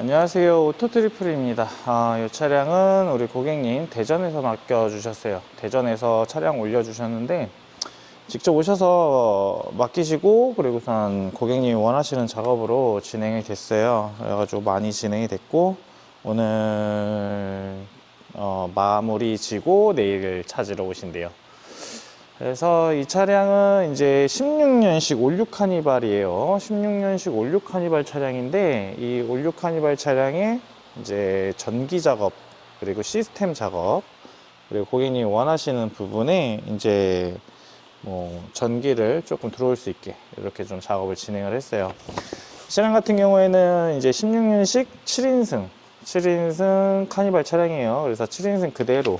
안녕하세요. 오토트리플입니다. 아, 이 차량은 우리 고객님 대전에서 맡겨주셨어요. 대전에서 차량 올려주셨는데 직접 오셔서 맡기시고 그리고선 고객님이 원하시는 작업으로 진행이 됐어요. 그래가지고 많이 진행이 됐고 오늘 어, 마무리 지고 내일 찾으러 오신대요 그래서 이 차량은 이제 16년식 올류 카니발이에요. 16년식 올류 카니발 차량인데 이 올류 카니발 차량에 이제 전기 작업 그리고 시스템 작업 그리고 고객님이 원하시는 부분에 이제 뭐 전기를 조금 들어올 수 있게 이렇게 좀 작업을 진행을 했어요. 이 차량 같은 경우에는 이제 16년식 7인승 7인승 카니발 차량이에요. 그래서 7인승 그대로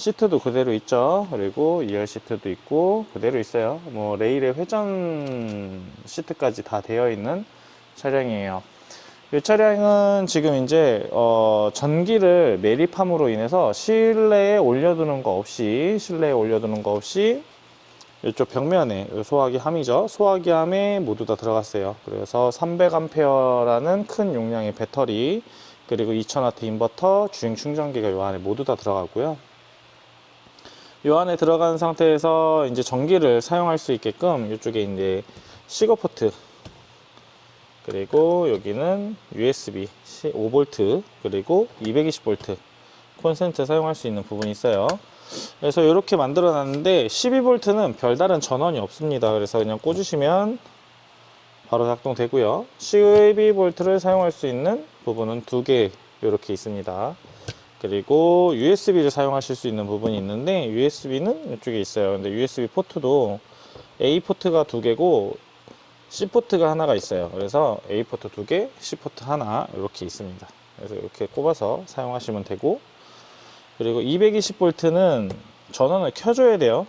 시트도 그대로 있죠. 그리고 2열 시트도 있고 그대로 있어요. 뭐 레일에 회전 시트까지 다 되어 있는 차량이에요. 이 차량은 지금 이제 어, 전기를 매립함으로 인해서 실내에 올려두는 거 없이 실내에 올려두는 거 없이 이쪽 벽면에 이 소화기 함이죠. 소화기 함에 모두 다 들어갔어요. 그래서 300A라는 큰 용량의 배터리 그리고 2000W 인버터 주행 충전기가 이 안에 모두 다 들어가고요. 이 안에 들어간 상태에서 이제 전기를 사용할 수 있게끔 이쪽에 이제 시거 포트 그리고 여기는 USB 5V 그리고 220V 콘센트 사용할 수 있는 부분이 있어요. 그래서 이렇게 만들어 놨는데 12V는 별다른 전원이 없습니다. 그래서 그냥 꽂으시면 바로 작동되고요. 12V를 사용할 수 있는 부분은 두 개 이렇게 있습니다. 그리고 USB를 사용하실 수 있는 부분이 있는데 USB는 이쪽에 있어요. 근데 USB 포트도 A 포트가 두 개고 C 포트가 하나가 있어요. 그래서 A 포트 두 개, C 포트 하나 이렇게 있습니다. 그래서 이렇게 꼽아서 사용하시면 되고 그리고 220V는 전원을 켜줘야 돼요.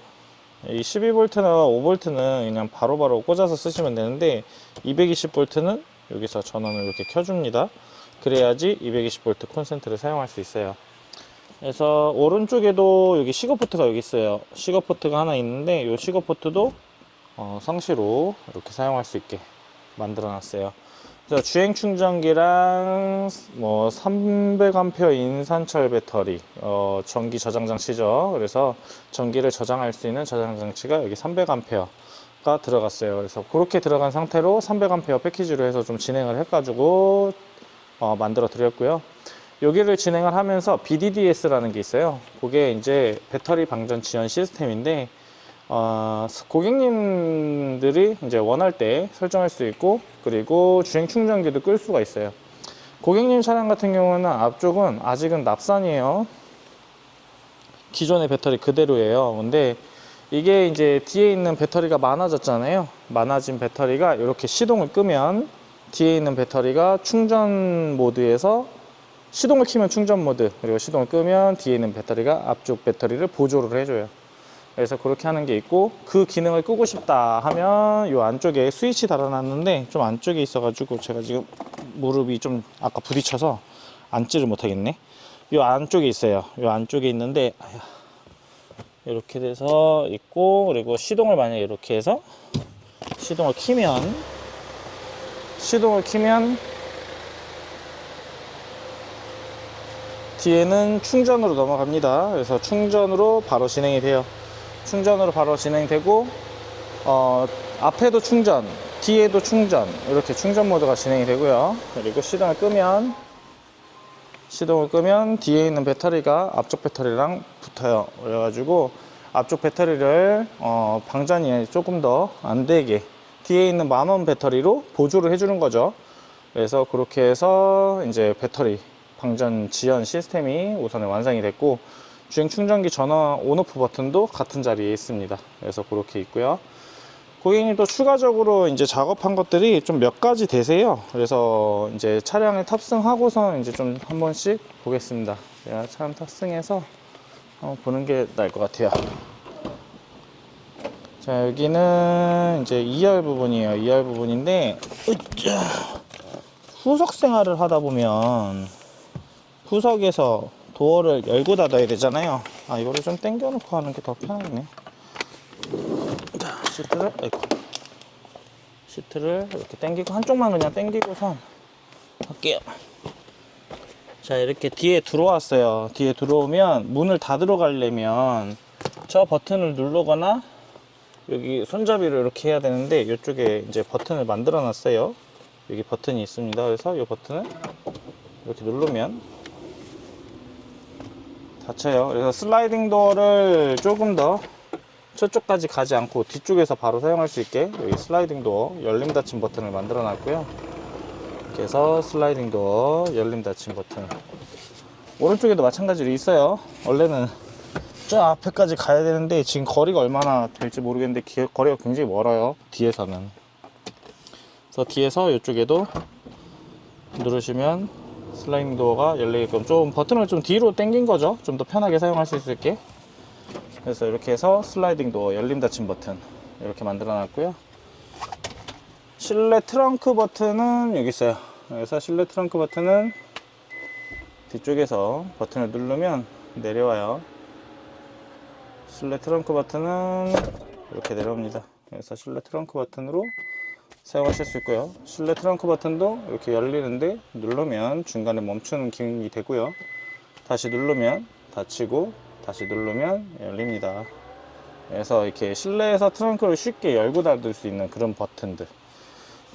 이 12V나 5V는 그냥 바로바로 꽂아서 쓰시면 되는데 220V는 여기서 전원을 이렇게 켜줍니다. 그래야지 220V 콘센트를 사용할 수 있어요. 그래서 오른쪽에도 여기 시거포트가 여기 있어요. 시거포트가 하나 있는데 이 시거포트도 어, 상시로 이렇게 사용할 수 있게 만들어 놨어요. 그래서 주행 충전기랑 뭐 300A 인산철 배터리, 어, 전기 저장 장치죠. 그래서 전기를 저장할 수 있는 저장 장치가 여기 300A가 들어갔어요. 그래서 그렇게 들어간 상태로 300A 패키지로 해서 좀 진행을 해 가지고 어, 만들어 드렸고요. 여기를 진행을 하면서 BDDS라는 게 있어요. 그게 이제 배터리 방전 지연 시스템인데 어, 고객님들이 이제 원할 때 설정할 수 있고 그리고 주행 충전기도 끌 수가 있어요. 고객님 차량 같은 경우는 앞쪽은 아직은 납산이에요. 기존의 배터리 그대로예요. 근데 이게 이제 뒤에 있는 배터리가 많아졌잖아요. 많아진 배터리가 이렇게 시동을 끄면 뒤에 있는 배터리가 충전 모드에서 시동을 키면 충전 모드 그리고 시동을 끄면 뒤에 있는 배터리가 앞쪽 배터리를 보조를 해줘요. 그래서 그렇게 하는 게 있고 그 기능을 끄고 싶다 하면 이 안쪽에 스위치 달아놨는데 좀 안쪽에 있어 가지고 제가 지금 무릎이 좀 아까 부딪혀서 앉지를 못하겠네. 이 안쪽에 있어요. 이 안쪽에 있는데 이렇게 돼서 있고 그리고 시동을 만약에 이렇게 해서 시동을 키면 시동을 키면 뒤에는 충전으로 넘어갑니다. 그래서 충전으로 바로 진행이 돼요. 충전으로 바로 진행되고 어, 앞에도 충전, 뒤에도 충전 이렇게 충전 모드가 진행이 되고요. 그리고 시동을 끄면 시동을 끄면 뒤에 있는 배터리가 앞쪽 배터리랑 붙어요. 그래가지고 앞쪽 배터리를 어, 방전이 조금 더 안 되게 뒤에 있는 만원 배터리로 보조를 해주는 거죠. 그래서 그렇게 해서 이제 배터리 방전 지연 시스템이 우선에 완성이 됐고 주행 충전기 전원 온오프 버튼도 같은 자리에 있습니다. 그래서 그렇게 있고요. 고객님 또 추가적으로 이제 작업한 것들이 좀 몇 가지 되세요. 그래서 이제 차량에 탑승하고서 이제 좀 한 번씩 보겠습니다. 제가 차량 탑승해서 보는 게 나을 것 같아요. 자 여기는 이제 2열 부분이에요. 2열 부분인데. 후석 생활을 하다 보면 후석에서 도어를 열고 닫아야 되잖아요. 아 이거를 좀 당겨 놓고 하는 게 더 편하네. 자 시트를 아이고. 시트를 이렇게 당기고 한쪽만 그냥 당기고선 할게요. 자 이렇게 뒤에 들어왔어요. 뒤에 들어오면 문을 닫으러 가려면 저 버튼을 누르거나 여기 손잡이를 이렇게 해야 되는데 이쪽에 이제 버튼을 만들어 놨어요. 여기 버튼이 있습니다. 그래서 이 버튼을 이렇게 누르면 닫혀요. 그래서 슬라이딩 도어를 조금 더 저쪽까지 가지 않고 뒤쪽에서 바로 사용할 수 있게 여기 슬라이딩 도어 열림 닫힘 버튼을 만들어 놨고요. 이렇게 해서 슬라이딩 도어 열림 닫힘 버튼. 오른쪽에도 마찬가지로 있어요. 원래는 저 앞에까지 가야 되는데 지금 거리가 얼마나 될지 모르겠는데 기- 거리가 굉장히 멀어요 뒤에서는. 그래서 뒤에서 이쪽에도 누르시면 슬라이딩 도어가 열리게끔 좀 버튼을 좀 뒤로 당긴 거죠. 좀 더 편하게 사용하실 수 있게. 그래서 이렇게 해서 슬라이딩 도어 열림 닫힘 버튼 이렇게 만들어 놨고요. 실내 트렁크 버튼은 여기 있어요. 그래서 실내 트렁크 버튼은 뒤쪽에서 버튼을 누르면 내려와요 실내 트렁크 버튼은 이렇게 내려옵니다. 그래서 실내 트렁크 버튼으로 사용하실 수 있고요. 실내 트렁크 버튼도 이렇게 열리는데 누르면 중간에 멈추는 기능이 되고요. 다시 누르면 닫히고 다시 누르면 열립니다. 그래서 이렇게 실내에서 트렁크를 쉽게 열고 닫을 수 있는 그런 버튼들.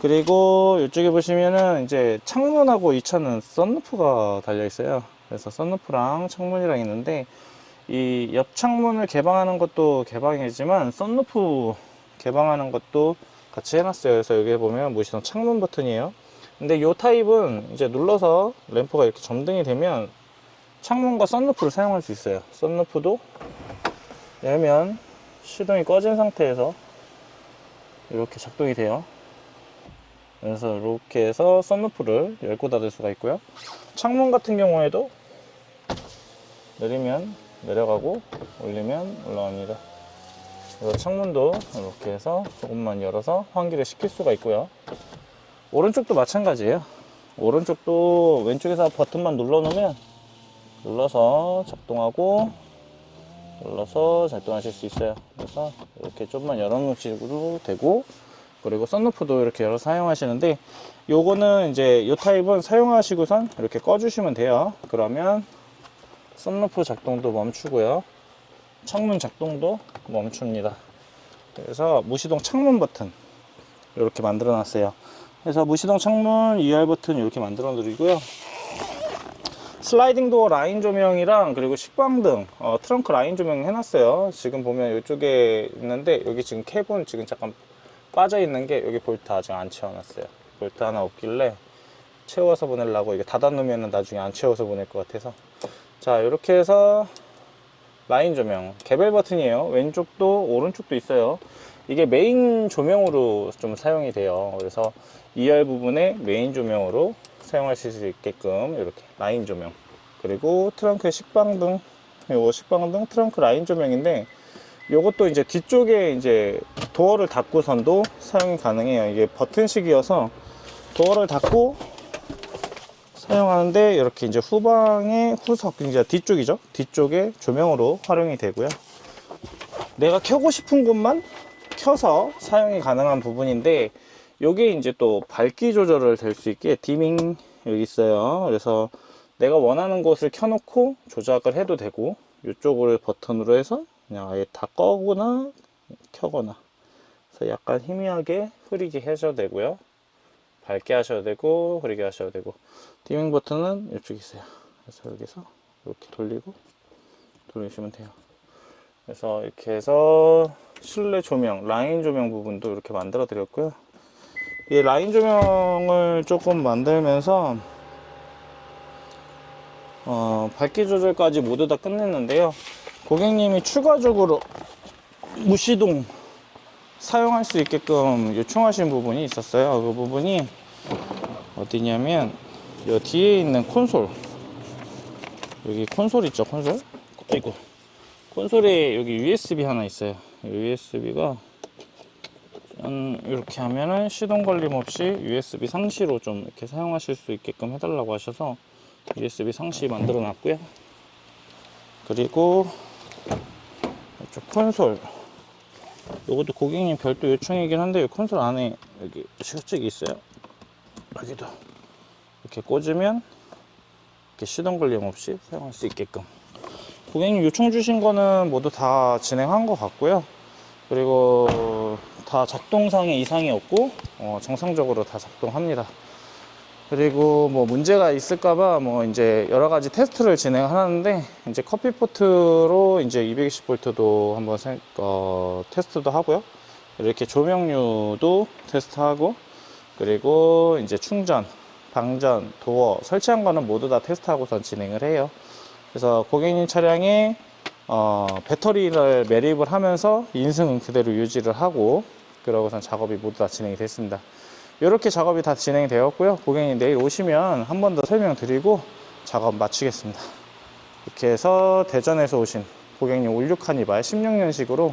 그리고 이쪽에 보시면은 이제 창문하고 이 차는 썬루프가 달려 있어요. 그래서 썬루프랑 창문이랑 있는데 이 옆 창문을 개방하는 것도 개방이지만 썬루프 개방하는 것도 같이 해놨어요. 그래서 여기 보면 무시동 창문 버튼이에요. 근데 이 타입은 이제 눌러서 램프가 이렇게 점등이 되면 창문과 썬루프를 사용할 수 있어요. 썬루프도 열면 시동이 꺼진 상태에서 이렇게 작동이 돼요. 그래서 이렇게 해서 썬루프를 열고 닫을 수가 있고요. 창문 같은 경우에도 내리면 내려가고 올리면 올라갑니다. 그래서 창문도 이렇게 해서 조금만 열어서 환기를 시킬 수가 있고요. 오른쪽도 마찬가지예요. 오른쪽도 왼쪽에서 버튼만 눌러 놓으면 눌러서 작동하고 눌러서 작동하실 수 있어요. 그래서 이렇게 좀만 열어 놓으시도 되고 그리고 썬루프도 이렇게 열어 사용하시는데 요거는 이제 요 타입은 사용하시고선 이렇게 꺼주시면 돼요. 그러면 썬루프 작동도 멈추고요. 창문 작동도 멈춥니다. 그래서 무시동 창문 버튼 이렇게 만들어 놨어요. 그래서 무시동 창문 ER 버튼 이렇게 만들어 드리고요. 슬라이딩 도어 라인 조명이랑 그리고 식광등 어, 트렁크 라인 조명 해놨어요. 지금 보면 이쪽에 있는데 여기 지금 캡은 지금 잠깐 빠져 있는 게 여기 볼트 아직 안 채워놨어요. 볼트 하나 없길래 채워서 보내려고 이게 닫아 놓으면 나중에 안 채워서 보낼 것 같아서 자 이렇게 해서 라인 조명. 개별 버튼이에요. 왼쪽도 오른쪽도 있어요. 이게 메인 조명으로 좀 사용이 돼요. 그래서 2열 부분에 메인 조명으로 사용하실 수 있게끔 이렇게 라인 조명. 그리고 트렁크의 식방등 요거 식방등 트렁크 라인 조명인데 요것도 이제 뒤쪽에 이제 도어를 닫고선도 사용이 가능해요. 이게 버튼식이어서 도어를 닫고 사용하는데 이렇게 이제 후방의 후석 이제 뒤쪽이죠? 뒤쪽에 조명으로 활용이 되고요. 내가 켜고 싶은 곳만 켜서 사용이 가능한 부분인데 요게 이제 또 밝기 조절을 될 수 있게 디밍 여기 있어요. 그래서 내가 원하는 곳을 켜놓고 조작을 해도 되고 이쪽을 버튼으로 해서 그냥 아예 다 꺼거나 켜거나. 그래서 약간 희미하게 흐리게 하셔도 되고요 밝게 하셔도 되고 흐리게 하셔도 되고. 디밍 버튼은 이쪽에 있어요. 그래서 여기서 이렇게 돌리고 돌리시면 돼요. 그래서 이렇게 해서 실내 조명 라인 조명 부분도 이렇게 만들어 드렸고요. 이 라인 조명을 조금 만들면서 어, 밝기 조절까지 모두 다 끝냈는데요. 고객님이 추가적으로 무시동 사용할 수 있게끔 요청하신 부분이 있었어요. 그 부분이 어디냐면 요 뒤에 있는 콘솔. 여기 콘솔 있죠 콘솔? 아이고. 콘솔에 여기 USB 하나 있어요. USB가 음, 이렇게 하면은 시동 걸림 없이 USB 상시로 좀 이렇게 사용하실 수 있게끔 해달라고 하셔서 USB 상시 만들어 놨고요. 그리고 이쪽 콘솔 이것도 고객님 별도 요청이긴 한데 이 콘솔 안에 여기 실측이 있어요. 여기도 이렇게 꽂으면 이렇게 시동 걸림 없이 사용할 수 있게끔. 고객님 요청 주신 거는 모두 다 진행한 것 같고요. 그리고 다 작동상에 이상이 없고 어, 정상적으로 다 작동합니다 그리고 뭐 문제가 있을까봐 뭐 이제 여러 가지 테스트를 진행하는데 이제 커피 포트로 이제 220V도 한번 생- 어, 테스트도 하고요. 이렇게 조명류도 테스트하고 그리고 이제 충전, 방전, 도어 설치한 거는 모두 다 테스트하고선 진행을 해요. 그래서 고객님 차량에 어, 배터리를 매립을 하면서 인승은 그대로 유지를 하고 그러고선 작업이 모두 다 진행이 됐습니다. 이렇게 작업이 다 진행되었고요. 고객님 내일 오시면 한 번 더 설명드리고 작업 마치겠습니다. 이렇게 해서 대전에서 오신 고객님 올류 카니발 16년식으로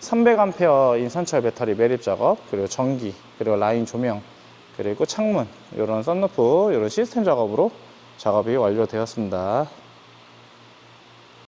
300A 인산철 배터리 매립 작업, 그리고 전기, 그리고 라인 조명, 그리고 창문, 이런 썬루프, 이런 시스템 작업으로 작업이 완료되었습니다.